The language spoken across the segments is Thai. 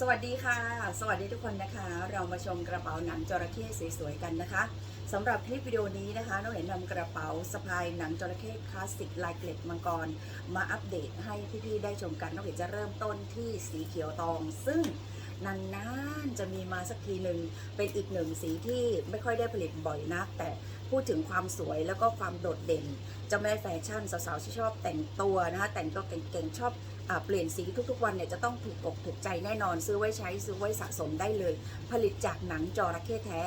สวัสดีค่ะ สวัสดีทุกคนนะคะ เรามาชมกระเป๋าหนังจระเข้สวยๆกันนะคะสำหรับคลิปวิดีโอนี้นะคะน้องเห็นนำกระเป๋าสะพายหนังจระเข้คลาสสิกลายเกล็ดมังกร มาอัปเดตให้พี่ๆได้ชมกันน้องเห็นจะเริ่มต้นที่สีเขียวตอง ซึ่ง นานๆจะมีมาสักทีหนึ่งเป็นอีกหนึ่งสีที่ไม่ค่อยได้ผลิตบ่อยนัก แต่พูดถึงความสวยแล้วก็ความโดดเด่นเจ้าแม่แฟชั่นสาวๆที่ชอบแต่งตัวนะคะแต่งตัวเก่งๆชอบอเปลี่ยนสีทุกๆวันเนี่ยจะต้องถูกอกถูกใจแน่นอน ซื้อไว้ใช้ซื้อไว้สะสมได้เลย ผลิตจากหนังจระเข้แท้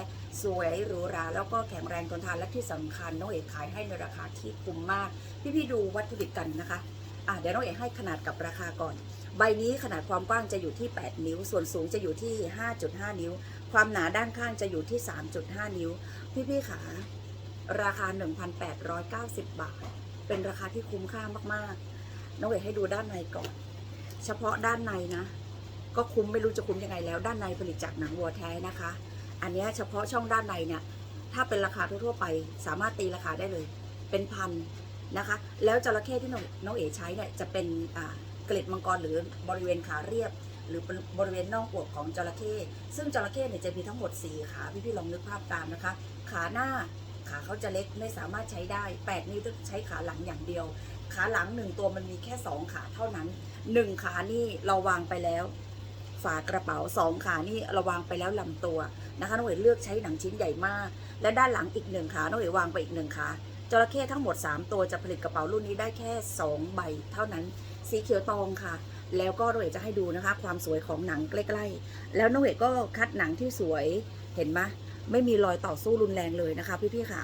สวยหรูหราแล้วก็แข็งแรงทนทานและที่สำคัญน้องเอกขายให้ในราคาที่คุ้มมาก พี่ๆดูวัตถุดิบกันนะคะ อ่าเดี๋ยวน้องเอกให้ขนาดกับราคาก่อน ใบนี้ขนาดความกว้างจะอยู่ที่ 8 นิ้ว ส่วนสูงจะอยู่ที่ 5.5 นิ้ว ความหนาด้านข้างจะอยู่ที่ 3.5 นิ้ว พี่ๆขาราคา 1,890 บาท เป็นราคาที่คุ้มค่ามากๆ น้องเอกให้ดูด้านในก่อน เฉพาะด้านในนะ ก็คุ้มไม่รู้จะคุ้มยังไงแล้ว ด้านในผลิตจากหนังวัวแท้นะคะ อันนี้เฉพาะช่องด้านในเนี่ย ถ้าเป็นราคาทั่วๆไป สามารถตีราคาได้เลย เป็นพัน นะคะ แล้วจระเข้ที่น้ององเอ๋ใช้เนี่ยจะเป็นเกล็ดมังกรหรือบริเวณขาเรียบ หรือบริเวณน่องอวบของจระเข้ซึ่งจระเข้เนี่ยจะมีทั้งหมด 4 ขาพี่ๆลองนึกภาพตามนะคะ ขาหน้าขาเขาจะเล็กไม่สามารถใช้ได้ 8 นิ้วต้องใช้ขาหลังอย่างเดียว ขาหลังหนึ่งตัวมันมีแค่ 2 ขาเท่านั้น 1 ขานี่เราวางไปแล้ว ฝากระเป๋า 2 ขานี่เราวางไปแล้วลำตัวนะคะน้องเอ๋เลือกใช้หนังชิ้นใหญ่มาก และด้านหลังอีกหนึ่งขาน้องเอ๋วางไปอีกหนึ่งขา จระเข้ทั้งหมด 3 ตัวจะผลิตกระเป๋ารุ่นนี้ได้แค่ 2 ใบเท่านั้น สีเขียวตองค่ะ แล้วก็น้องเอ๋จะให้ดูนะคะ ความสวยของหนังใกล้ๆ แล้วน้องเอ๋ก็คัดหนังที่สวยเห็นไหมไม่มีรอยต่อสู้รุนแรงเลยนะคะ พี่ๆค่ะ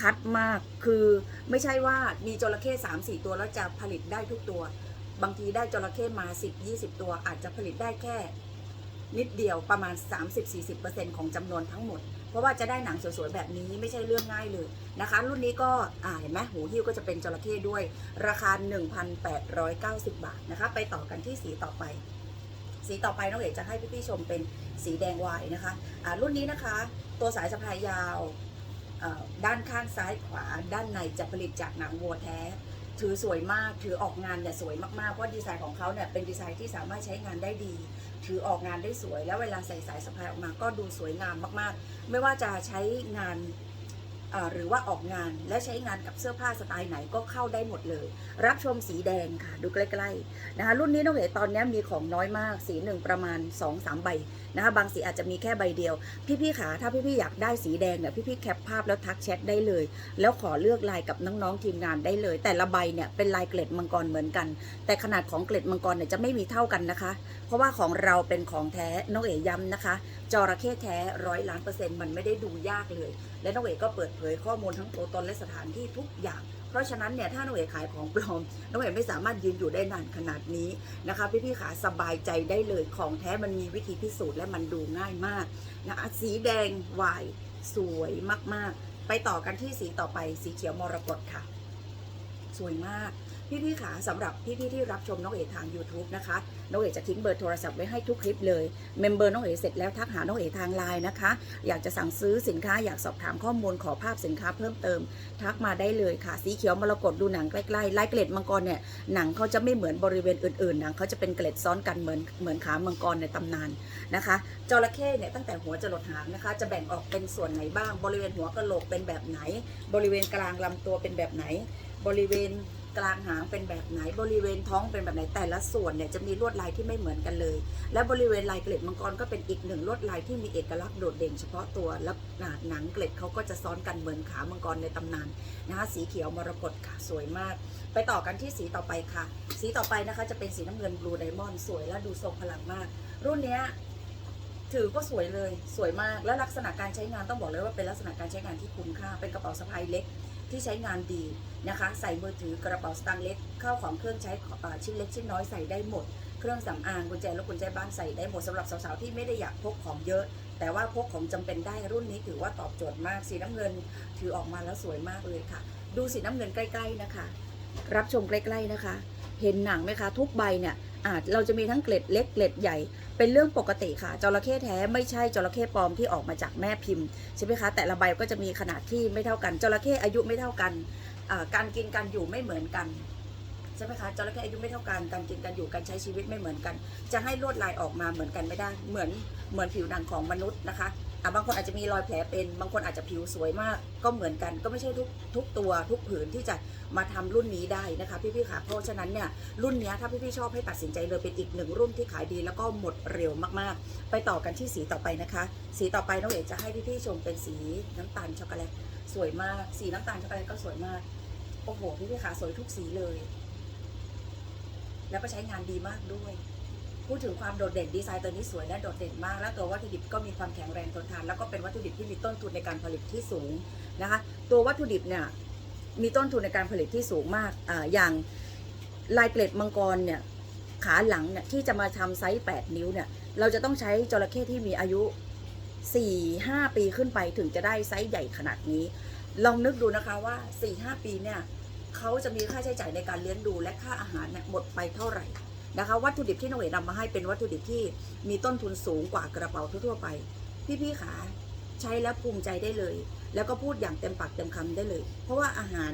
คัดมากคือไม่ใช่ว่ามีจระเข้สามสี่ตัวแล้วจะผลิตได้ทุกตัว บางทีได้จระเข้มา 10 20 ตัวอาจจะผลิตได้แค่ นิดเดียวประมาณ 30-40%ของจำนวนทั้งหมด เพราะว่าจะได้หนังสวยๆแบบนี้ไม่ใช่เรื่องง่ายเลยนะคะ รุ่นนี้ก็เห็นไหมหูหิ้วก็จะเป็นจระเข้ด้วย ราคา 1,890 บาทนะคะ ไปต่อกันที่สีต่อไป สีต่อไปน้องเอกจะให้พี่ๆชมเป็นสีแดงวายนะคะอ่ารุ่นนี้นะคะ ตัวสายสะพายยาวด้านข้างซ้ายขวา ด้านในจะผลิตจากหนังวัวแท้ ถือสวยมาก ถือออกงานเนี่ยสวยมากๆ เพราะดีไซน์ของเขาเนี่ยเป็นดีไซน์ที่สามารถใช้งานได้ดี ถือออกงานได้สวย แล้วเวลาใส่สายสะพายออกมาก็ดูสวยงามมากๆ ไม่ว่าจะใช้งานหรือว่าออกงานและใช้งานกับเสื้อผ้าสไตล์ไหนก็เข้าได้หมดเลย รับชมสีแดงค่ะ ดูใกล้ๆนะคะรุ่นนี้น้องเอ๋ตอนนี้มีของน้อยมาก สีหนึ่งประมาณ 2-3 ใบ นะคะบางสีอาจจะมีแค่ใบเดียว พี่ๆขาถ้าพี่ๆอยากได้สีแดงเนี่ยพี่ๆแคปภาพแล้วทักแชทได้เลย แล้วขอเลือกลายกับน้องๆทีมงานได้เลย แต่ละใบเนี่ยเป็นลายเกล็ดมังกรเหมือนกัน แต่ขนาดของเกล็ดมังกรเนี่ยจะไม่มีเท่ากันนะคะ เพราะว่าของเราเป็นของแท้น้องเอ๋ย้ำนะคะจระเข้แท้ร้อยล้านเปอร์เซ็นต์มันไม่ได้ดูยากเลย และน้องเอ๋ก็เปิดเผยข้อมูลทั้งตัวตนและสถานที่ทุกอย่าง เพราะฉะนั้นเนี่ยถ้าน้องเอ๋ขายของปลอมน้องเอ๋ไม่สามารถยืนอยู่ได้นานขนาดนี้นะคะพี่ๆขาสบายใจได้เลยของแท้มันมีวิธีพิสูจน์และมันดูง่ายมากนะคะสีแดงวายสวยมากๆ ไปต่อกันที่สีต่อไปสีเขียวมรกตค่ะ สวยมาก พี่ๆขาสำหรับพี่ๆที่รับชมน้องเอ๋ทาง YouTube นะคะน้องเอ๋จะทิ้งเบอร์โทรศัพท์ไว้ให้ทุกคลิปเลยเมมเบอร์น้องเอ๋เสร็จแล้วทักหาน้องเอ๋ทางไลน์นะคะ อยากจะสั่งซื้อสินค้าอยากสอบถามข้อมูลขอภาพสินค้าเพิ่มเติม ทักมาได้เลยค่ะ สีเขียวมรกตดูหนังใกล้ๆลายเกล็ดมังกรเนี่ยหนังเขาจะไม่เหมือนบริเวณอื่นๆหนังเขาจะเป็นเกล็ดซ้อนกันเหมือนเหมือนขามังกรในตำนานนะคะจระเข้เนี่ยตั้งแต่หัวจรดหางนะคะ จะแบ่งออกเป็นส่วนไหนบ้าง บริเวณหัวกะโหลกเป็นแบบไหน บริเวณกลางลำตัวเป็นแบบไหน บริเวณ กลางหางเป็นแบบไหน บริเวณท้องเป็นแบบไหนแต่ละส่วนเนี่ยจะมีลวดลายที่ไม่เหมือนกันเลย และบริเวณลายเกล็ดมังกรก็เป็นอีกหนึ่งลวดลายที่มีเอกลักษณ์โดดเด่นเฉพาะตัวและหนังเกล็ดเขาก็จะซ้อนกันเหมือนขามังกรในตำนานนะคะสีเขียวมรกตค่ะสวยมาก ไปต่อกันที่สีต่อไปค่ะ สีต่อไปนะคะจะเป็นสีน้ำเงินบลูไดมอนด์สวยและดูทรงพลังมาก รุ่นนี้ถือก็สวยเลยสวยมากและลักษณะการใช้งานต้องบอกเลยว่าเป็นลักษณะการใช้งานที่คุ้มค่าเป็นกระเป๋าสะพายเล็ก ที่ใช้งานดีนะคะ ใส่มือถือกระเป๋าสตางค์เล็กเข้าของเครื่องใช้เอ่อชิ้นเล็กชิ้นน้อยใส่ได้หมด เครื่องสำอางกุญแจและกุญแจบ้านใส่ได้หมดสำหรับสาวๆที่ไม่ได้อยากพกของเยอะ แต่ว่าพกของจำเป็นได้รุ่นนี้ถือว่าตอบโจทย์มากสีน้ำเงินถือออกมาแล้วสวยมากเลยค่ะ ดูสีน้ำเงินใกล้ๆนะคะ รับชมใกล้ๆนะคะ เห็นหนังไหมคะ ทุกใบเนี่ยอาจเราจะมีทั้งเกล็ดเล็กเกล็ดใหญ่ เป็นเรื่องปกติค่ะจระเข้แท้ไม่ใช่จระเข้ปลอมที่ออกมาจากแม่พิมพ์ใช่ไหมคะแต่ละใบก็จะมีขนาดที่ไม่เท่ากันจระเข้อายุไม่เท่ากันการกินการอยู่ไม่เหมือนกันใช่ไหมคะจระเข้อายุไม่เท่ากันการกินการอยู่การใช้ชีวิตไม่เหมือนกัน จะให้ลวดลายออกมาเหมือนกันไม่ได้เหมือนเหมือนผิวหนังของมนุษย์นะคะ อะบางคนอาจจะมีรอยแผลเป็น บางคนอาจจะผิวสวยมาก ก็เหมือนกัน ก็ไม่ใช่ทุกทุกตัวทุกผืนที่จะมาทำรุ่นนี้ได้นะคะพี่ๆค่ะ เพราะฉะนั้นเนี่ยรุ่นนี้ถ้าพี่ๆชอบให้ตัดสินใจเลยเป็นอีกหนึ่งรุ่นที่ขายดีแล้วก็หมดเร็วมากๆ ไปต่อกันที่สีต่อไปนะคะ สีต่อไปน้องเอกจะให้พี่ๆชมเป็นสีน้ำตาลช็อกโกแลตสวยมาก สีน้ำตาลช็อกโกแลตก็สวยมาก โอ้โหพี่ๆค่ะสวยทุกสีเลย แล้วก็ใช้งานดีมากด้วย พูดถึงความโดดเด่นดีไซน์ตัวนี้สวยและโดดเด่นมาก แล้วตัววัตถุดิบก็มีความแข็งแรงทนทาน แล้วก็เป็นวัตถุดิบที่มีต้นทุนในการผลิตที่สูงนะคะ ตัววัตถุดิบเนี่ยมีต้นทุนในการผลิตที่สูงมากออย่างลายเกล็ดมังกรเนี่ยขาหลังเนี่ยที่จะมาทำไซส์ 8 นิ้วเนี่ยเราจะต้องใช้จระเข้ที่มีอายุ 4-5 ปีขึ้นไปถึงจะได้ไซส์ใหญ่ขนาดนี้ ลองนึกดูนะคะว่า 4-5 ปีเนี่ยเขาจะมีค่าใช้จ่ายในการเลี้ยงดูและค่าอาหารเนี่ยหมดไปเท่าไหร่ นะคะวัตถุดิบที่น้องเอ๋นำมาให้เป็นวัตถุดิบที่มีต้นทุนสูงกว่ากระเป๋าทั่วๆไป พี่ๆขาใช้แล้วภูมิใจได้เลย แล้วก็พูดอย่างเต็มปากเต็มคำได้เลย เพราะว่าอาหาร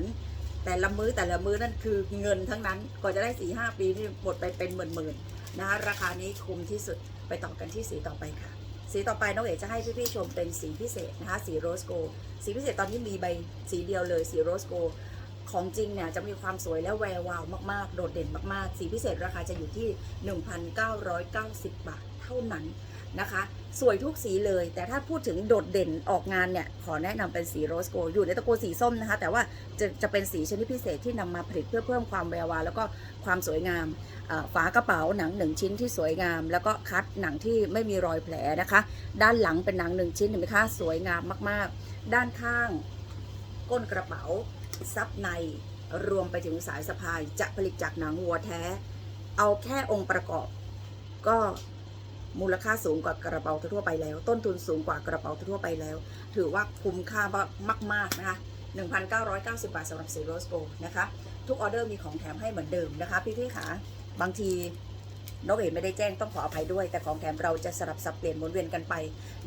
แต่ละมื้อแต่ละมื้อนั่นคือเงินทั้งนั้นกว่าจะได้สี่ห้าปีนี่หมดไปเป็นหมื่นๆนะคะราคานี้คุ้มที่สุดไปต่อกันที่สีต่อไปค่ะ สีต่อไปน้องเอ๋จะให้พี่ๆชมเป็นสีพิเศษนะคะสีโรสโกสีพิเศษตอนนี้มีใบสีเดียวเลยสีโรสโก ของจริงเนี่ยจะมีความสวยและแวววาวมากๆ โดดเด่นมากๆ สีพิเศษราคาจะอยู่ที่ 1,990 บาทเท่านั้นนะคะ สวยทุกสีเลย แต่ถ้าพูดถึงโดดเด่นออกงานเนี่ย ขอแนะนำเป็นสีโรสโก อยู่ในตระกูลสีส้มนะคะ แต่ว่าจะจะเป็นสีชนิดพิเศษที่นำมาผลิตเพื่อเพิ่มความแวววาวแล้วก็ความสวยงาม ฝากระเป๋าหนังหนึ่งชิ้นที่สวยงาม แล้วก็คัดหนังที่ไม่มีรอยแผลนะคะ ด้านหลังเป็นหนังหนึ่งชิ้นเห็นไหมคะสวยงามมาก ๆ ด้านข้างก้นกระเป๋า ซับในรวมไปถึงสายสะพายจะผลิตจากหนังวัวแท้ เอาแค่องค์ประกอบ ก็มูลค่าสูงกว่ากระเป๋าทั่วไปแล้ว ต้นทุนสูงกว่ากระเป๋าทั่วไปแล้ว ถือว่าคุ้มค่ามาก ๆ นะคะ 1,990 บาทสำหรับสีโรสโกนะคะ ทุกออเดอร์มีของแถมให้เหมือนเดิมนะคะ พี่ๆค่ะบางทีนกเอ๋ไม่ได้แจ้งต้องขออภัยด้วย แต่ของแถมเราจะสลับสับเปลี่ยนหมุนเวียนกันไป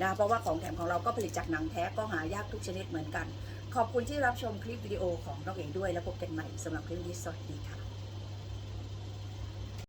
นะเพราะว่าของแถมของเราก็ผลิตจากหนังแท้ก็หายากทุกชนิดเหมือนกัน ขอบคุณที่รับชมคลิปวิดีโอของน้องเอ๋ด้วย แล้วพบกันใหม่สำหรับคลิปนี้สวัสดีค่ะ